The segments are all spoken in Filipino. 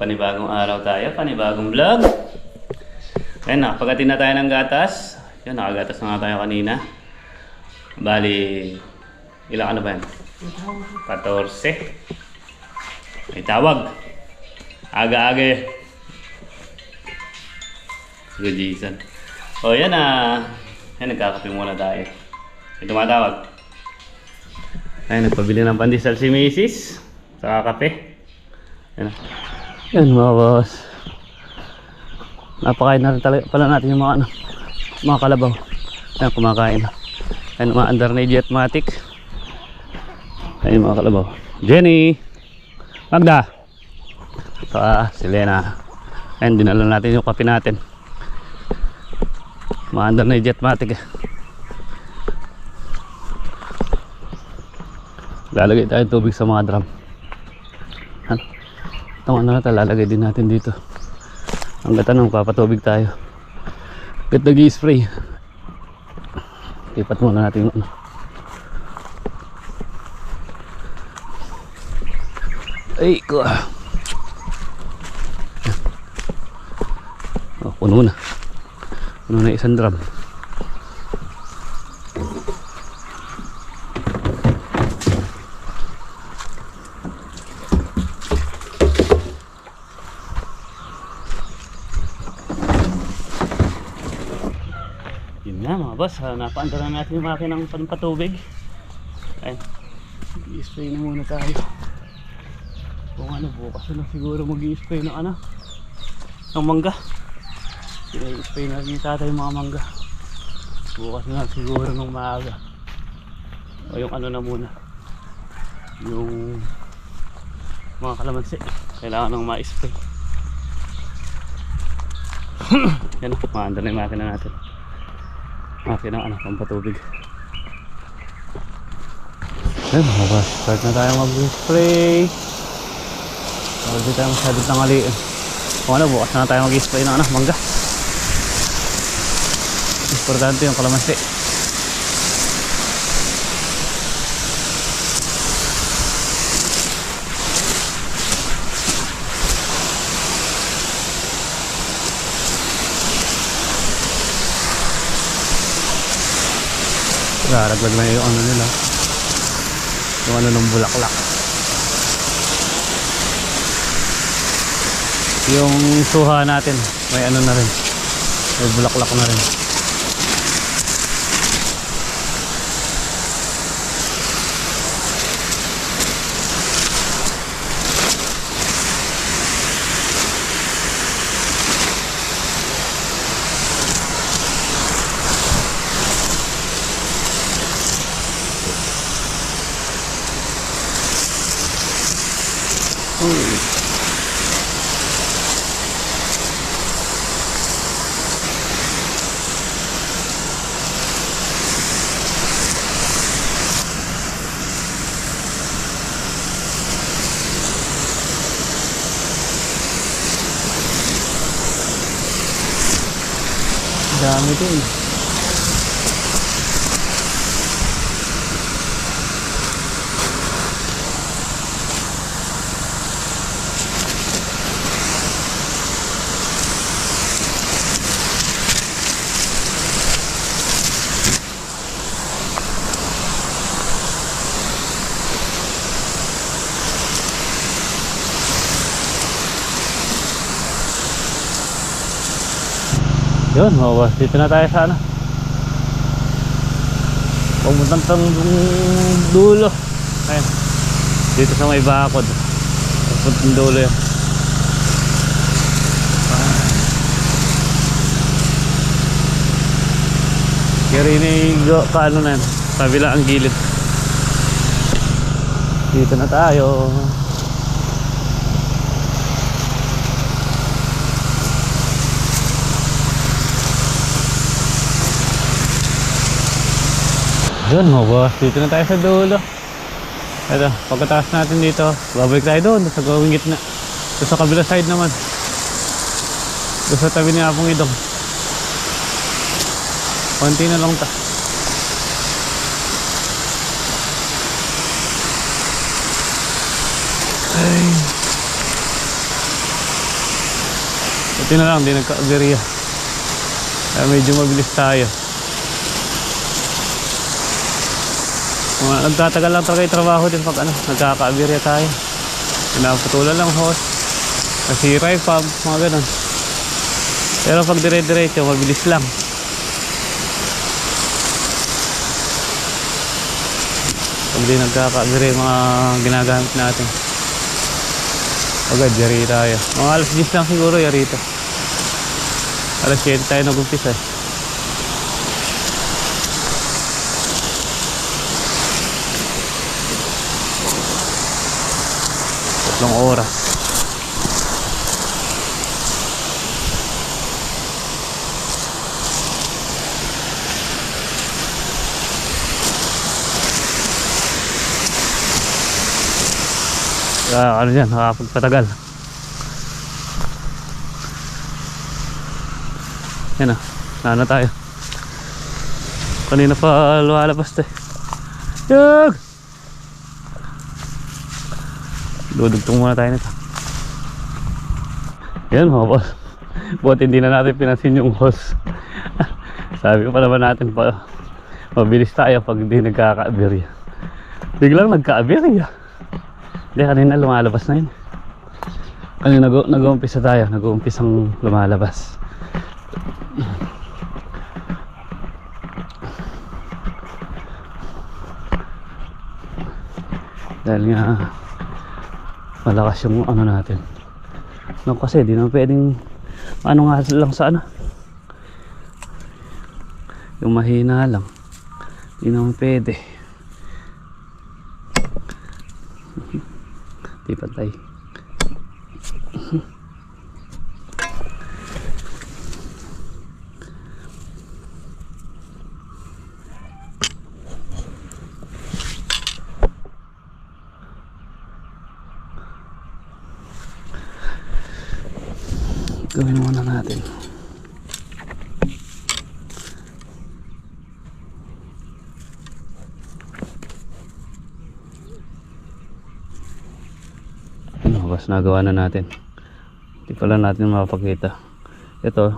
panibagong araw tayo, panibagong vlog. Ayun, nakapagatin na tayo ng gatas. Yun, nakagatas na nga tayo kanina. Bali, ilang ano ba yan? 14. May tawag. Aga-aga. Sige, Jason. O, yan ah. Yan, nagkakape muna tayo. May tumatawag. Ay, nagpabili ng pandesal si Mrs. Saka kape. Yan. Yan mga boss. Napakain na rin talaga pala natin yung mga ano, mga kalabaw. Yan, kumakain. Yan, mga under na Jetmatic. Yan mga kalabaw. Jenny! Magda! Saka si Lena. Yan, dinala natin yung kape natin. Mga under na Jetmatic. Lalagay tayo tubig sa mga drum. Itong ano na ito, lalagay din natin dito. Ang gata nung papatubig tayo. Gat nag spray Ipat muna natin yung ano. Ay, ko. Oh, puno na. Puno na isang drum. Yun nga mga boss, uh, napaandar na natin yung makinang panpatubig. Ayun, i-spray na muna tayo. Kung ano, bukas na siguro mag-i-spray ng ano, ng mangga. I-spray na rin tatay mga mangga. Bukas na siguro ng maaga. O yung ano na muna, yung mga kalamansi. Kailangan nang ma-spray. Yan, maandar na yung makina natin. Okay na ano, pampatubig. Ayun mga boss, start na tayo mag-spray. Huwag di tayo masyadong tangaliin. Kung ano, bukas na tayo mag-spray ng ano, mangga. Importante yung kalamansi. Raraglag na yung ano nila. Yung ano ng bulaklak. Yung suha natin, may ano na rin. May bulaklak na rin. Dami din. Yun, boss. Dito na tayo sa ano. Pumuntang tang dulo. Ayun. Dito sa may bakod. Puntang dulo yun. Kirinig ka ano na yan. Kabila ang gilid. Dito na tayo. Yun mga boss, dito na tayo sa dulo. Ito, pagkataas natin dito, babalik tayo doon, sa gawing gitna. Doon sa kabila side naman. Doon sa tabi ni Apong Idong. Konti na lang ta. Ay. Buti na lang, di nagka-aberya. Kaya medyo mabilis tayo. Nagtatagal lang talaga yung trabaho din pag ano, nagkaka-aberya tayo. Pinaputulan lang hose. Nasira yung pump, mga ganun. Pero pag dire-diretso, mabilis lang. Pag di nagkaka-aberya yung mga ginagamit natin. Agad, yari tayo. Mga alas 10 lang siguro, yari ito. Alas 7 tayo nag-umpisa. eh. Tatlong oras. Ah, ano yan, nakakapagpatagal. Yan ah, nana tayo. Kanina pa lumalabas to eh. Dudugtong muna tayo nito. Yan mga boss. Buti hindi na natin pinansin yung hose. Sabi ko pa naman natin pa mabilis tayo pag hindi nagkaka-aberya. Biglang nagka-aberya. Hindi, kanina lumalabas na yun. Kanina nag- nag-uumpisa tayo, nag-uumpisang lumalabas. Dahil nga malakas yung ano natin. No, kasi di naman pwedeng ano nga lang sa ano. Yung mahina lang. Di naman pwede. Di patay. Gawin muna natin. Ano, bas nagawa na natin. Hindi pala natin mapakita. Ito,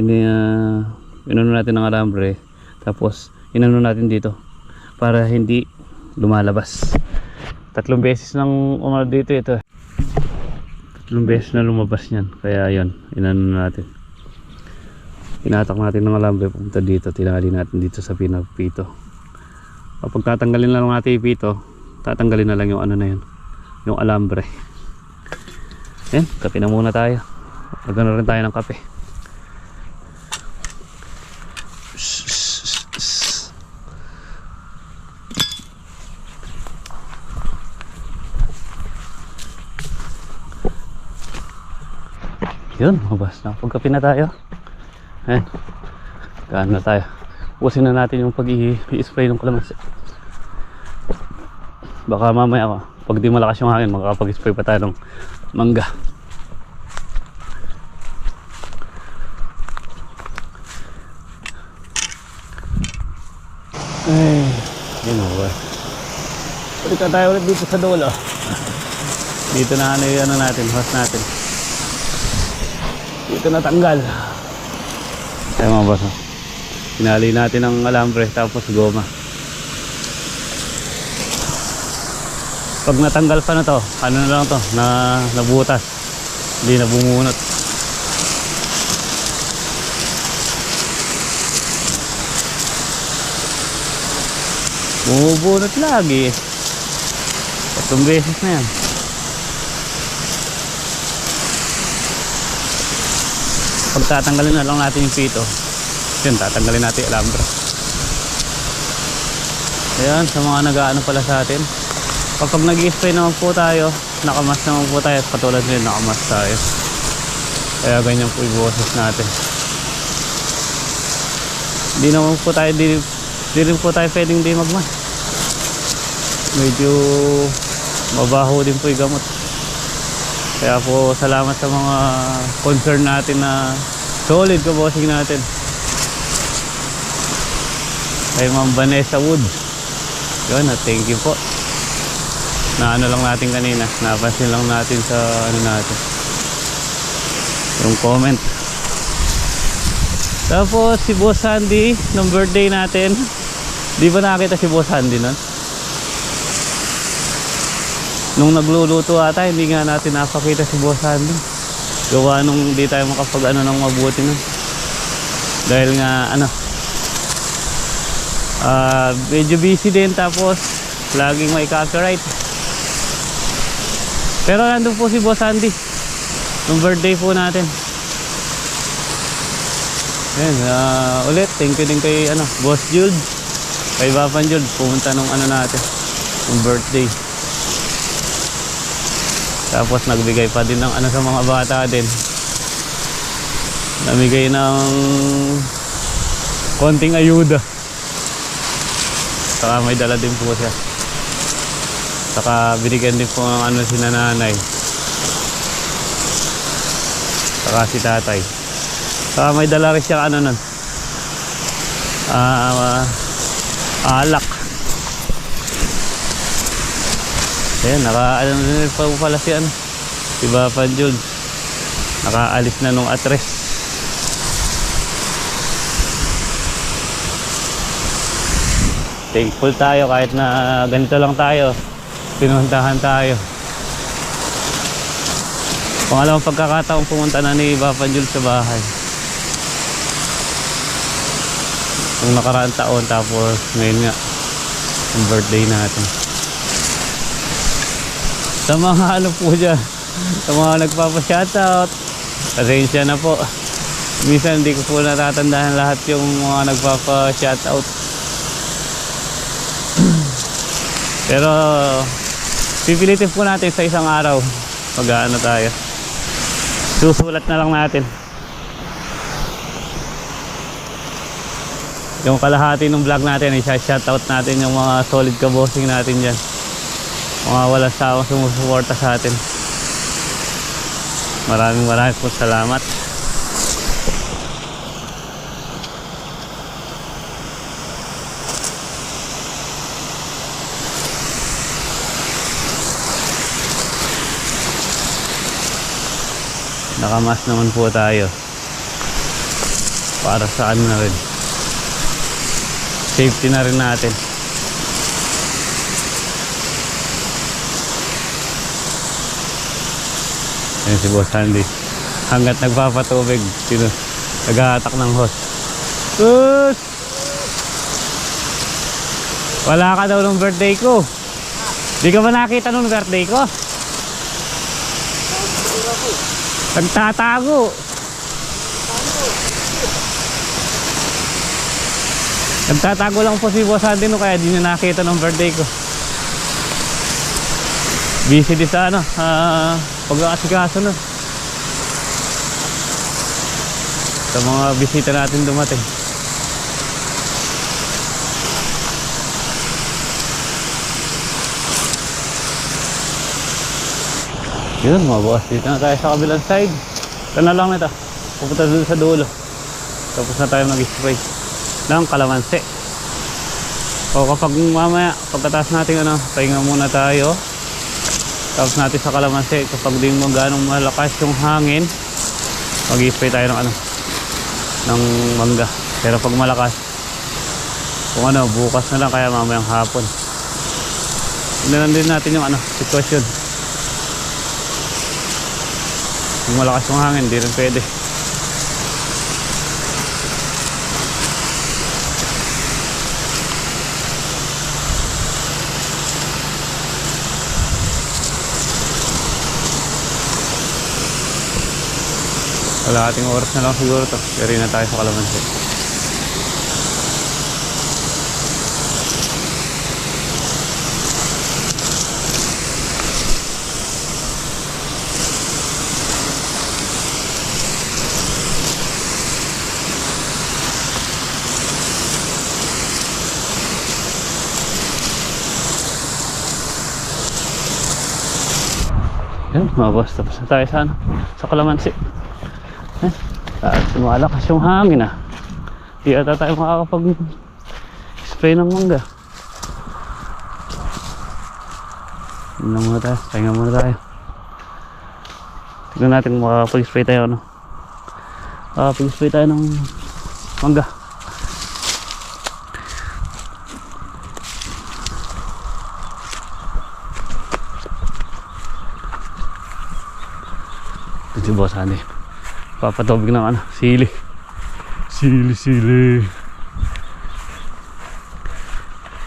ini uh, inano natin ng alambre tapos inano natin dito para hindi lumalabas. Tatlong beses lang umar dito ito. Tatlong beses na lumabas niyan. Kaya yon inano natin. Tinatak natin ng alambre pupunta dito. Tinali natin dito sa pinapito. Kapag tatanggalin na lang natin yung pito, tatanggalin na lang yung ano na yun. Yung alambre. Yan, kape na muna tayo. Magano rin tayo ng kape. Yun, mabas na. Pagkape na tayo. Ayan. Gaan na tayo. Usin na natin yung pag-i-spray ng kalamansi. Baka mamaya ako, pag di malakas yung hangin, makakapag-spray pa tayo ng mangga. Ay, yun ba? Balik na tayo ulit dito sa dulo. Dito na ano yung ano natin, hose natin. Dito natanggal. Ay mga boss. oh. Pinali natin ang alambre tapos goma. Pag natanggal pa na to, ano na lang to, na nabutas. Hindi na bumunot. Bumubunot lagi. Tatlong beses na yan. Pag tatanggalin na lang natin yung pito, yun, tatanggalin natin yung alambra. Ayan, sa mga nag-ano pala sa atin. Kapag nag-spray naman po tayo, nakamas naman po tayo, katulad nyo, nakamas tayo. Kaya ganyan po boses natin. Hindi naman po tayo, di, di rin po tayo pwedeng di magmas. Medyo mabaho din po yung gamot. Kaya po salamat sa mga concern natin na solid kabosing natin. Kay Ma'am Vanessa Wood. Yun, ah, thank you po. na ano lang natin kanina napansin lang natin sa ano natin yung comment tapos si Boss Sandy nung birthday natin di ba nakita si Boss Sandy nun? Nung nagluluto ata hindi nga natin napakita si Boss Sandy gawa nung di tayo makapag ano ng mabuti nun. Dahil nga ano ah medyo busy din tapos laging may copyright. Pero nandun po si Boss Andy nung birthday po natin. Ayan, ah, ulit thank you din kay ano, Boss Jules kay Bapan Jules pumunta nung ano natin nung birthday tapos nagbigay pa din ng ano sa mga bata din. Namigay ng konting ayuda. Saka may dala din po siya. Saka binigyan din po ng ano si nanay. Saka si tatay. Saka may dala rin siya ano nun. Ah alak ayan naka ano din pa pala si ano si Bapan Jules nakaalis na nung atres. Thankful tayo kahit na ganito lang tayo. Pinuntahan tayo. Pangalawang pagkakataong pumunta na ni Papa Jules sa bahay nung nakaraang taon tapos ngayon nga yung birthday natin sa mga ano po dyan sa mga nagpapa-shoutout pasensya na po. Minsan hindi ko po natatandaan lahat yung mga nagpapa-shoutout. Pero pipilitin po natin sa isang araw mag ano tayo. Susulat na lang natin. Yung kalahati ng vlog natin isa-shoutout natin yung mga solid kabosing natin dyan mga wala sawang sumusuporta sa atin. Maraming maraming po salamat. Nakamas naman po tayo. Para sa ano na rin. Safety na rin natin Ayan si Boss Andy. Hanggat nagpapatubig, sino, nag-attack ng host. Sus! Wala ka daw nung birthday ko. Di ka ba nakita nung birthday ko? Nagtatago. Nagtatago lang po si Boss Andy no kaya di niya nakita nung birthday ko. Busy di sa ano, ah, pag-aasikaso no. Sa mga bisita natin dumating. Yun boss, dito na tayo sa kabilang side. Ito na lang ito. Pupunta doon sa dulo. Tapos na tayo mag-spray ng kalamansi. O kapag mamaya, pagkataas natin ano, pahinga muna tayo. Tapos natin sa kalamansi, kapag di mo ganong malakas yung hangin, mag-spray tayo ng ano, ng mangga. Pero pag malakas, kung ano, bukas na lang kaya mamayang hapon. Tignan din natin yung ano, sitwasyon. Kung malakas yung hangin, di rin pwede. Kalahating oras na lang siguro to. Yari na tayo sa kalamansi. Yan, mga boss. Tapos na tayo sa ano, sa kalamansi. At lumalakas yung hangin ah. Di ata tayo makakapag spray ng mangga. Ano muna tayo? Pahinga muna tayo. Tignan natin kung makakapag-spray tayo ano. Makakapag-spray tayo ng mangga. Ito si. Papatubig ng ano, sili. Sili, sili.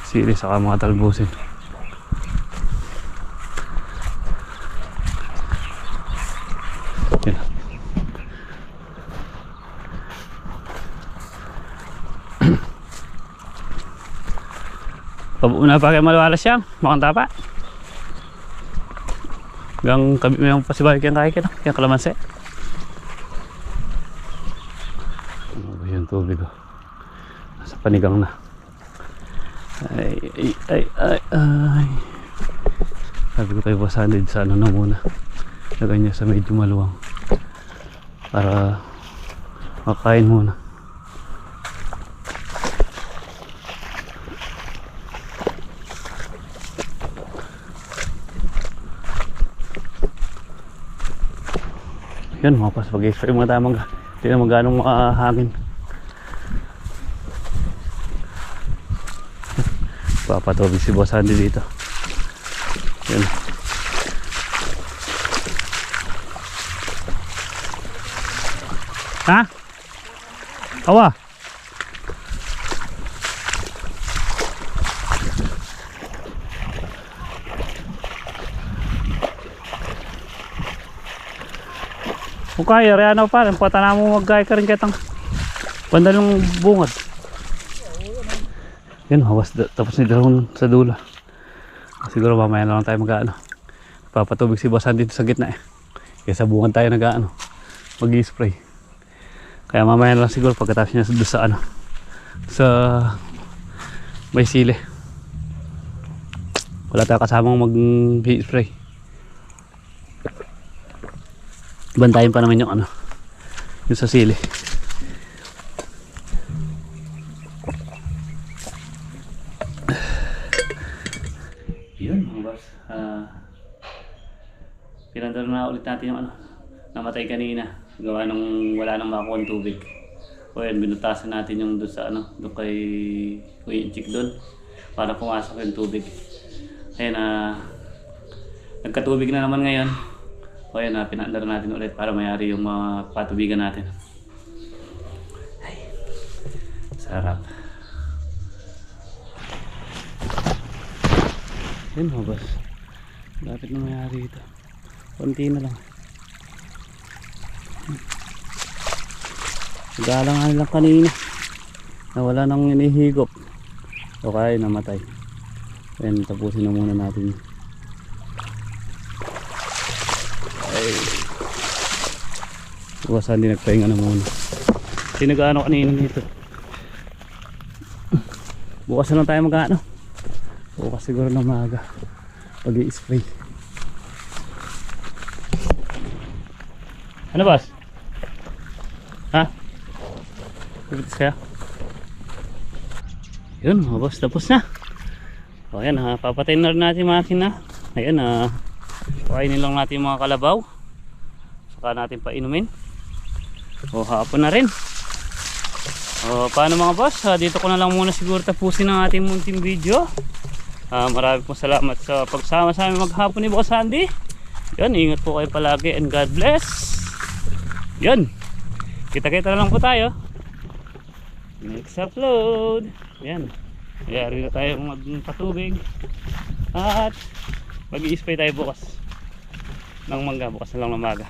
Sili saka mga talbusin. Yan. Pabuna pa kayo malawalas yan. Mukhang tapa. Hanggang kabi may pasibay kayong kakik no? Kaya kalamansi. Yung tubig oh? Nasa panigang na. Ay, ay, ay, ay, ay. Sabi ko tayo basanid sa ano na muna. Lagay niya sa medyo maluwang. Para makain muna. Yan, mga pas pag-spray mga tamang hindi na magganong makahangin. Papatubig si Boss Andy dito. Yan. Ha? Awa? Kung kaya, reano pa. Pata na mo magkaya ka rin kitang bandalong bungad. Yan, hawas. Tapos ni Daron sa dula. Siguro mamaya na lang tayo mag-ano. Papatubig si Basan dito sa gitna eh. Kaya sa bungad tayo nag-ano. Mag-spray. Kaya mamaya na lang siguro pagkatapos niya doon sa ano. Sa may sili. Wala tayo kasamang mag-spray. Bantayan pa naman yung ano. Yung sa sili. Na ulit natin yung ano. Namatay kanina. Gawa nung wala nang makuha ng tubig. O yan, binutasan natin yung doon sa ano, doon kay Kuya Inchik doon. Para pumasok yung tubig. Ayan na nagkatubig na naman ngayon. O yan, uh, pinandalo natin ulit para mayari yung mga patubigan natin. Ay, sarap. Yan mga boss. Lapit na mayari ito. Konti na lang. Galangan lang kanina. Nawala nang inihigop. O kaya namatay. Ayan, tapusin na muna natin. Ay. Bukasan din nagpahinga na muna. Sinagaano kanina nito. Bukas na lang tayo mag-ano. Bukas siguro na maaga. pag spray Ano boss? Ha? Pipitis kaya? Yun mga boss, tapos na. O yan, ha, papatayin na rin natin yung makina. Ayan, ha. Kainin lang natin yung mga kalabaw. Saka natin painumin. O hapon na rin. O paano mga boss? Ah, dito ko na lang muna siguro tapusin ang ating munting video. Ah, marami pong salamat sa pagsama sa amin maghapon ni Boss Andy. Yan, ingat po kayo palagi and God bless. Yan. Kita-kita na lang po tayo. Next upload. Yan. Mayari na tayo magpatubig. At mag-i-spray tayo bukas ng mangga bukas na lang ng maga.